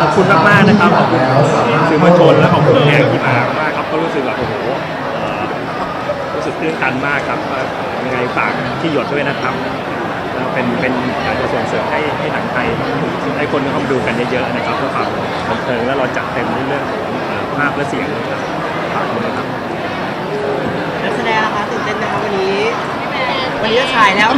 ขอบคุณมากๆนะครับขอบคุณสื่อมวลชนและขอบคุณแขกที่มามากครับก็รู้สึกแบบโอ้โหเอ่อรู้สึกตื้นตันมากครับว่ายังไงฝากที่หยดด้วยนะครับแล้วเป็นเป็นการจะส่งเสริมให้ให้หนังไทยให้คนเข้ามาดูกันเยอะๆนะครับเพื่อความบันเทิงและเราจัดเต็มในเรื่องของเอ่อภาพและเสียงนะครับขอบคุณนะครับ นักแสดงนะคะตื่นเต้นไหมคะวันนี้ วั นนี้จะฉายแล้ว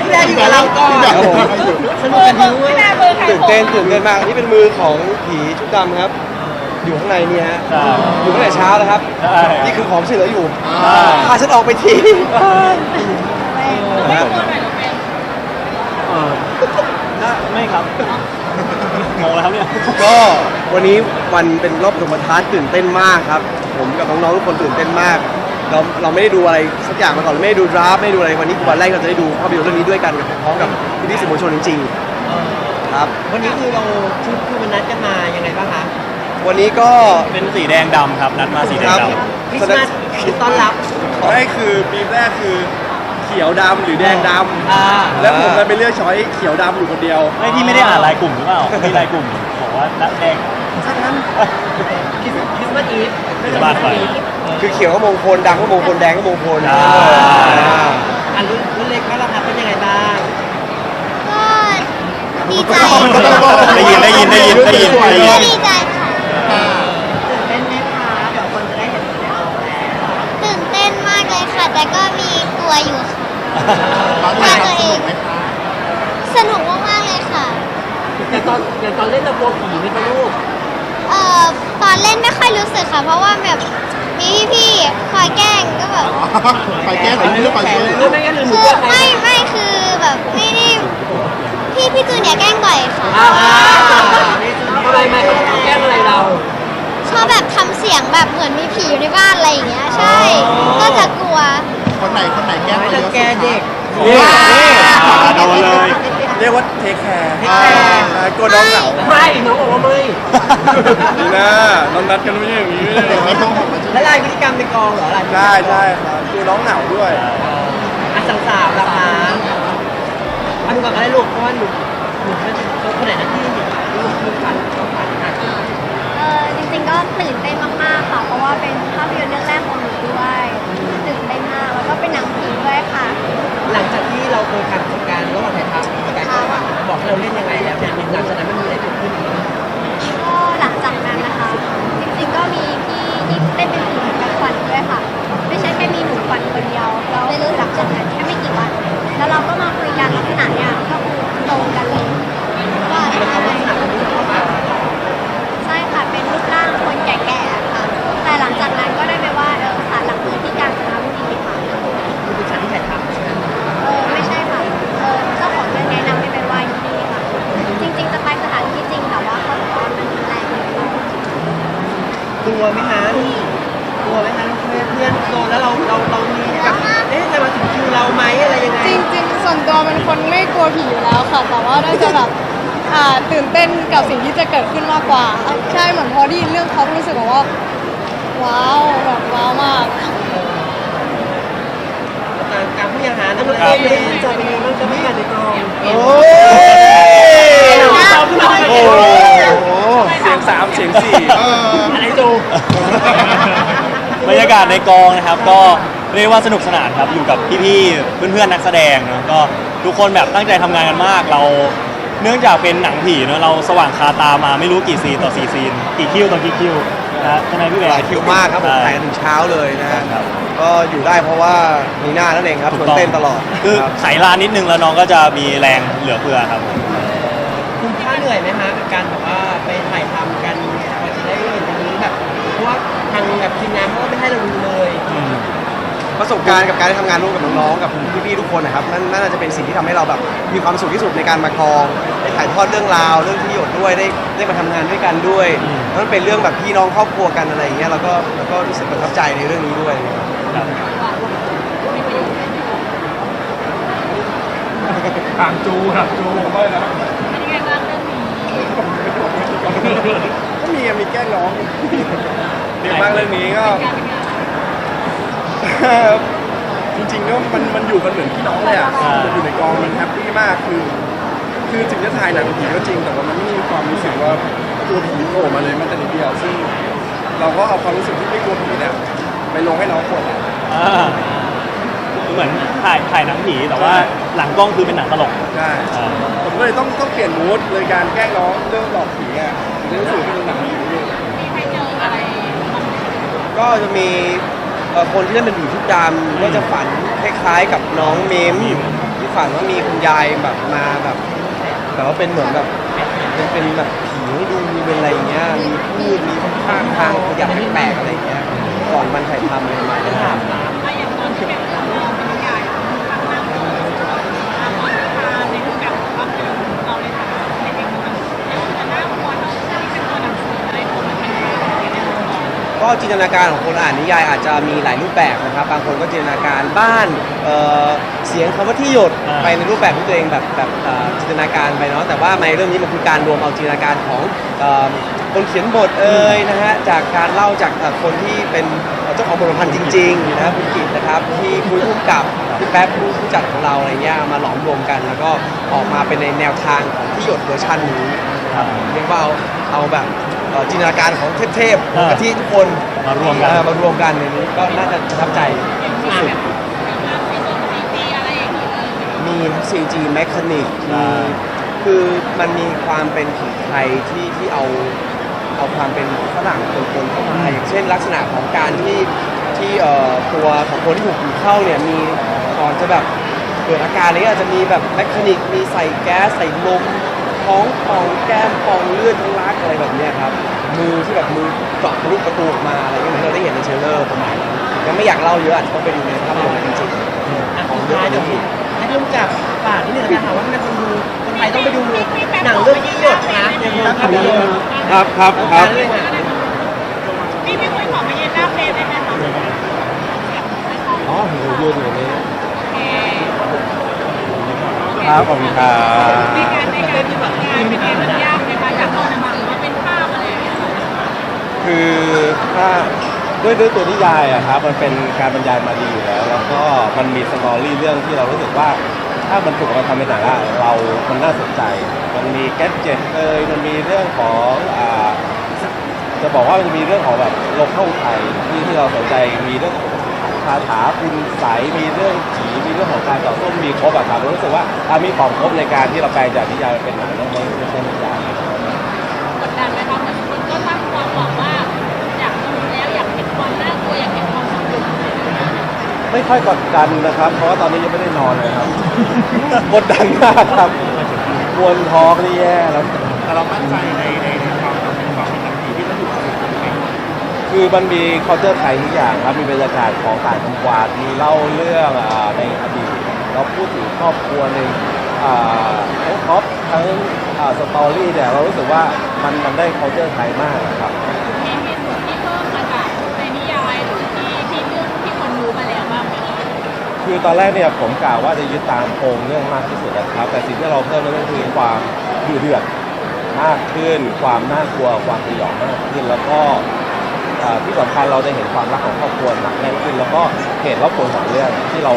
พี่แม่อยู่กับเราก่อนครับผม สนุกกันทั้งวันตื่นเต้นตื่นเต้นมากนี่เป็นมือของผีชุดดำครับ อยู่ข้างในเนี่ยฮะอยู่ตั้งแต่เช้าแล้วครับนี่คือของที่เหลืออยู่พาฉันออกไปทีนะเออน่าไม่ครับงงแล้วครับเนี่ย ก็วันนี้วันเป็นรอบปฐมทัศน์ตื่นเต้นมากครับ ผมกับน้องๆทุกคนตื่นเต้นมาก เราเราไม่ได้ดูอะไรสักอย่างมาก่อนเราไม่ได้ดูดราฟต์ไม่ได้ดูอะไรวันนี้คือวันแรกเราจะได้ดูภาพยนตร์เรื่องนี้ด้วยกันกับพร้อมกับพี่พี่ๆสื่อมวลชนจริงๆครับ วันนี้คือเราชุดคือมันนัดกันมายังไงบ้างคะวันนี้ก็ เป็นสีแดงดำครับนัดมาสีแดงครับดำคริสต์มาสคือต้อนรับไม่คือปีแรกคือเขียวดำหรือแดงดอ่าำแล้วผมเลยไปเลือกช้อยเขียวดำอยู่คนเดียวไม่พี่ไม่ได้อ่านรายกลุ่มหรือเปล่ามีรายกลุ่มบอกว่านัดแดงคริสคริสต์มาสอีฟคริสต์มาสไปคื อเขียวก็มงคลดำก็มงคลแดงก็มงคลอ่า อ่า อันรุ่นรุ่นเล็กก็ราคาเป็นยังไงบ้าง ก็ดีใจได้ยินได้ยินได้ยินได้ยินได้ยิก็นดีใจค่ะ ตื่นเต้นไหมคะ เดี๋ยวคนจะได้เห็นในออกแล้ว ตื่นเต้นมากเลยค่ะ แต่ก็มีกลัวอยู่ค่ะว่าตัวเองสนุกมากๆเลยค่ะอย่างตอนอย่างตอนเล่นเรากลัวผีไหมคะลูก เอ่อตอนเล่นไม่ค่อยรู้สึกค่ะ เพราะว่าแบบ มีพี่ๆคอยแกล้งก็แบบ ไปแก้ไขเรื่องไปแขแก้นเลยลูกไม่งั้นหนูคือเลือกใครไม่ไม่คือแบบไม่ได้พี่พี่จูเนี่ยแกล้งบ่อยค่ะอ้าวทำไมไม่เขาแกล้งอะไรเรา ชอบแบบทำเสียงแบบเหมือนมีผีอยู่ในบ้านอะไรอย่างเงี้ย ใช่ ก็จะกลัวคนไหนคนไหนแก้ไม่เยรังอะแกเด็กนี่นี่โดนเลย เรียกว่าเทคแคร์ Take care กลัวน้องเหงาไม่น้องบอกว่าไม่ ดีนะน้องนัดกันไม่ใช่อย่างนี้ไม่ใช่แล้วลายพฤติกรรมในกองเหรอลายพฤติกรรมใช่ใช่ครับกลัวน้องเหงาด้วยอะสาวสาวๆราคาอันก่อนก็ได้ลูกเพราะว่าหนูหนูเป็นคนไหนนะที่ ไหมคะกลัวไหมคะเพื่อนเพื่อนโดนแล้วเราเราเรามีแบบเอ๊ะจะมาถึงคิวเราไหมอะไรยังไงจริงๆ ส่วนตัวเป็นคนไม่กลัวผีอยู่แล้วค่ะ แต่ว่าน่าจะแบบอ่าตื่นเต้นกับสิ่งที่จะเกิดขึ้นมากกว่าใช่เหมือนพอได้ยินเรื่องเขารู้สึกแบบว่า ว้าวแบบว้าวมากการการพูดอาหารนักดนตรีจะเป็นยังไงบ้างจะไม่ผ่านในกองโอ้เราขึ้นมาโห เสียงสามเสียงสี่อะไรจู บรรยากาศในกองนะครับ ก็เรียกว่าสนุกสนานครับอยู่กับพี่ๆเพื่อนๆนักแสดงเนอะก็ทุกคนแบบตั้งใจทำงานกันมากเราเนื่องจากเป็นหนังผีเนอะเราสว่างคาตามาไม่รู้กี่ซีนต่อสี่ซีนกี่คิวต่อกี่คิวนะฮะใช่ไหมพี่แบหร์ลายคิวมากครับผมใช่ถ่ายกันถึงเช้าเลยนะฮะครับ ก็อยู่ได้เพราะว่านีน่านั่นเองครับถูชกวนต้องเต้นตลอดคือครับ ไขลานนิดนึงแล้วน้องก็จะมีแรงเหลือเฟือครับ คุณค่าเหนื่อยไหมคะกับการแบบว่าไปถ่ายทำกันพอจะได้เห็นตรงนี้แบบเพราะว่าทางแบบทีมงานเขาก็ไม่ให้เราดูเลยประสบการณ์กับการได้ทำงานร่วมกับน้องๆกับพี่ๆทุกคนนะครับนั่นนั่นน่าจะเป็นสิ่งที่ทำให้เราแบบมีความสุขที่สุดในการมากองได้ถ่ายทอดเรื่องราวเรื่องที่หยดด้วยได้ได้มาทำงานด้วยกันด้วยแล้วมันเป็นเรื่องแบบพี่น้องครอบครัวกันอะไรอย่างเงี้ยเราก็เราก็รู้สึกประทับใจในเรื่องนี้ด้วยทางจูครับจูไม่นะก็มีมีแกล้งน้อง เรียกมากเรื่องนี้ก็ จริงๆก็มันมันอยู่กันเหมือนพี่น้องเลยอะอยู่ในกองมันแฮปปี้มากคือ คือถึงจะถ่ายหนังผีก็จริง แต่ว่ามันไม่มีความรู้สึกว่ากลัวผีโผล่มาเลยแม้แต่นิดเดียวซึ่ง เราก็เอาความรู้สึกที่ไม่กลัวผีเนี่ยไปลงให้น้องคนอะอ่าเหมือนถ่ายถ่ายหนังผีแต่ว่าหลังกล้องคือเป็นหนังตลกใช่อ่าผมก็เลยต้องต้องเปลี่ยนมูดเลยการแกล้งน้องเรื่องหลอกผีอะผมรู้สึกเป็นหนังผีด้วย ก็จะมีเอ่อคนที่เล่นเป็นผีชุดดำก็จะฝันคล้ายๆกับน้องมิมที่ฝันว่ามีคุณยายแบบมาแบบแบบว่าเป็นเหมือนแบบเป็นเป็นแบบผีให้ดูมีเป็นอะไรอย่างเงี้ยมีพูดมีท่างทางขยับแปลกๆอะไรอย่างเงี้ยก่อนมันถ่ายทำอะไรประมาณนี้ครับก็ จินตนาการของคนอ่านนิยายอาจจะมีหลายรูปแบบนะครับ บางคนก็จินตนาการบ้านเอ่อเสียงคำว่าที่หยดอ่า ไปในรูปแบบที่ตัวเองแบบแบบเอ่อจินตนาการไปเนาะแต่ว่าในเรื่องนี้มันคือการรวมเอาจินตนาการของเอ่อคนเขียนบทเอ่ยนะฮะจากการเล่าจากเอ่อคนที่เป็นเจ้าของบทประพันธ์จริงๆนะครับคุณกิตนะครับที่คุยร่วมกับพี่แป๊บผู้ผู้จัดของเราอะไรเงี้ยมาหลอมรวมกัน แล้วก็ออกมาเป็นในแนวทางของที่หยดเวอร์ชันนี้ครับเรียกว่าเอาเอาแบบเอ่อจินตนาการของเทพๆของกะทิทุกคนมารวมกัน เออมารวมกันในนี้ก็น่าจะประทับใจที่สุดมี CG Mechanic อ่มีาคือมันมีความเป็นผีไทยที่ที่เอาเอาความเป็นฝรั่งปนๆเข้ามาอย่างเช่น ลักษณะของการที่ที่เอ่อตัวของคนที่ถูกผีเข้าเนี่ยมีก่อนจะแบบเกิดอาการอะไรก็อาจจะมีแบบแมคานิกมีใส่แก๊สใส่ลม ท้องป่องแก้มป่องเลือดทะลักอะไรแบบเนี้ยครับมือที่แบบมือเจาะทะลุประตูออกมาอะไรอย่างเงี้ยเหมือนเราได้เห็นในเทรลเลอร์ประมาณนั้นยังไม่อยากเล่าเยอะอาจจะต้องไปดูในภาพยนตร์จริงๆของเยอะกว่านี้อีกให้ร่วมกับฝากนิดนึงนะคะว่าทำไมคนดูคนไทยต้องไปดูหนังเรื่องที่หยดนะในโรงภาพยนตร์ครับครับครับด้วยค่ะพี่พี่คุยขอมายืนหน้าเฟรมได้ไหมคะ อ๋อหนูยืนอยู่นี้ ครับขอบคุณครับในการในการที่แบบงานเป็นไงมันยากไหมคะจากตอนนั้นมาเป็นภาพอะไรอย่างเงี้ยคือถ้าด้วยด้วยตัวนิยายอะครับมันเป็นการบรรยายมาดีอยู่แล้ว แล้วก็มันมีสตอรี่เรื่องที่เรารู้สึกว่า ถ้ามันถูกเอามาทำเป็นหนังอะเรา มันน่าสนใจ มันมีแกดเจ็ตเอยมันมีเรื่องของอ่าจะบอกว่ามันจะมีเรื่องของแบบโลเคอลไทยที่ที่เราสนใจมีเรื่องของ คาถาคุณใสยมีเรื่องผีมีเรื่องของการต่อสู้มีครบอะครับเรารู้สึกว่าอะมีของครบในการที่เราแปลงจากนิยายมาเป็นหนังแล้วไม่ไม่ใช่นิยาย กดดันไหมคะเหมือนคนก็ตั้งความหวังว่า อยากดูแล้วอยากเห็นความน่ากลัวอยากเห็นความสนุกไม่ค่อยกดดันนะครับ เพราะว่าตอนนี้ยังไม่ได้นอนเลยครับ กดดันมากครับมวนท้องนี่แย่แล้ว แต่เรามั่นใจในในในความเป็น คือมันมี c u เ t อร์ไทยทุกอย่างครับ มีบรรยากาศของต่างจังหวัดมีเล่าเรื่องอ่าในอดีตเราพูดถึงครอบครัวหนึ่งอ่าทั้งท็อปทั้งอ่าสตอรี่เนี่ยเรารู้สึกว่ามันมันได้ c u เ t อร์ไทยมากครับ มีมีส่วนที่เพิ่มมาจากในนิยายหรือที่ที่เรื่องที่คนรู้มาแล้วบ้างไหมคะคือตอนแรกเนี่ยผมกล่าวว่าจะยึดตามโครงเรื่องมากที่สุดนะครับ แต่สิ่งที่เราเพิ่มนั่นก็คือความดุเดือดมากขึ้น ความน่ากลัวความสยองมากขึ้น แล้วก็ ที่สำคัญเราจะเห็นความรักของครอบครัวหนักแน่นขึ้น แล้วก็เหตุและผลของเรื่องที่เรา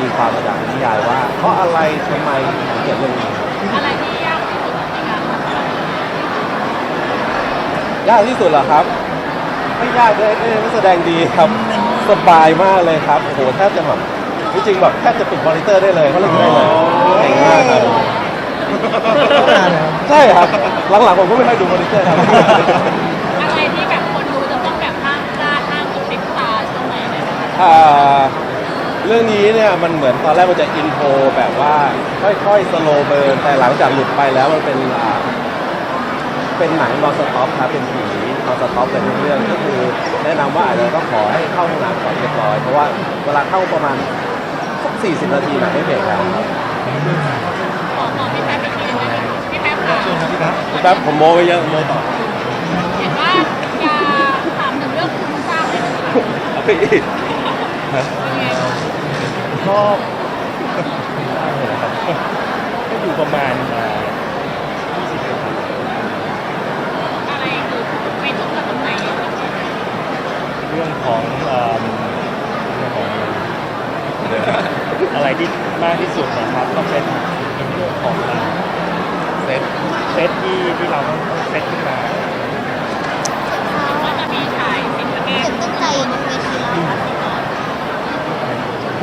มีความมาจากนิยายว่า เพราะอะไรทำไมถึงเกิดเรื่องนี้อะไรที่ยากที่สุดในการทำงานยากที่สุดเหรอครับ ไม่ยากเลยเอ้ยนักแสดงดีครับสบายมากเลยครับโอ้โหแทบจะแบบจริงๆแบบแทบจะปิดมอนิเตอร์ได้เลยเขาเล่นได้เลยเก่งมากครับใช่ครับหลังๆผมก็ไม่ค่อยดูมอนิเตอร์ครับ อ่าเรื่องนี้เนี่ยมันเหมือนตอนแรกมันจะอินโทรแบบว่าค่อยๆสโลเบิร์นแต่หลังจากหลุดไปแล้วมันเป็นอ่าเป็นหนังนอนสต็อปครับเป็นผีนอนสต็อปเป็นเรื่องก็คือแนะนำว่าอาจจะต้องขอให้เข้าห้องน้ำก่อนเรียบร้อย เพราะว่าเวลาเข้าประมาณสัก40นาทีหนังไม่เบรกแล้วครับขอขอพี่แป๊บอีกทีนึงได้ไหมพี่แป๊บค่ะแป๊บผมโมไปเยอะโมต่อเห็นว่าอยาถามถึงเรื่องคุณทราบเลยนะคะ เอาไปอีก เป็นไงก็ก็อยู่ประมาณอ่าอะไรคือไม่ตรงกับตรงไหนเนี่ยเรื่องของเอ่อเรื่องของอะไรที่มากที่สุดนะครับก็เป็นเรื่องของอ่าตที่ที่เราต้องเซตขึ้นมาจะมีถ่ายสิบประเทศตั้งใจอยู่บนเวทีแล้ว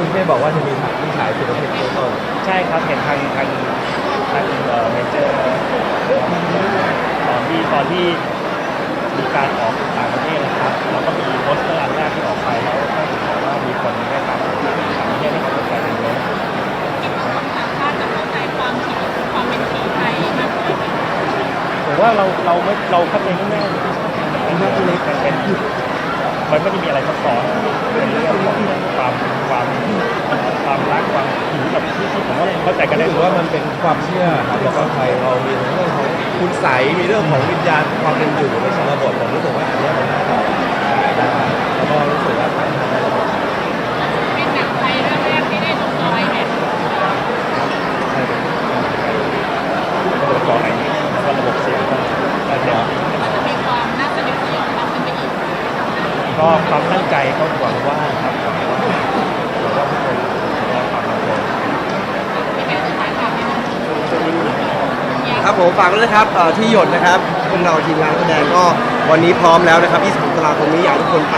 คุณแม่บอกว่าจะมีถ่ายที่ถ่ายสุดประเทศต้นใช่ครับเห็นทางทางทางเอ่อเมเจอร์ตอนที่ตอนที่มีการออกต่างประเทศนะครับเราก็มีโปสเตอร์อันแรกที่ออกไปแล้วก็บอกว่ามีคนได้ตามต่างประเทศที่เขาสนใจกันเยอะผมว่าเราเราไม่เราคัดเองไม่แน่มันไม่ได้เป็นเป็น มันไม่ได้มีอะไรซับซ้อนเป็นเรื่องของความความความรักความหิวแบบที่ที่ผมว่าเข้าใจกันได้ถือว่ามันเป็นความเชื่อครับแล้วก็ไทยเรามีเรื่องของคุณใสมีเรื่องของวิญญาณความเป็นอยู่ในชนบทผมรู้สึกว่าอันนี้มันน่าจะขายได้แล้วก็รู้สึกว่าถ่ายทำได้ระบบ เป็นหนังไทยเรื่องแรกที่ได้ดูจอยเนี่ย ระบบจอไอแล้วก็ระบบเสียงก็ก็เดี๋ยว มีความน่าสนุกสยองมากขึ้นไปอีก ก็ความตั้งใจก็หวังว่าครับหวังว่าหวังว่าทุกคนจะได้ความบันเทิง ที่แม่จะถ่ายทำในนั้น ครับผมฝากด้วยนะครับเอ่อที่หยดนะครับพวกเราทีมงานแสดงก็วันนี้พร้อมแล้วนะครับ26ตุลาคมนี้อยากให้ทุกคนไป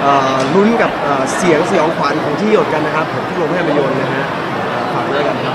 เอ่อลุ้นกับเอ่อเสียงสยองขวัญของที่หยดกันนะครับผมที่โรงภาพยนตร์นะฮะเอ่อฝากด้วยกันครับ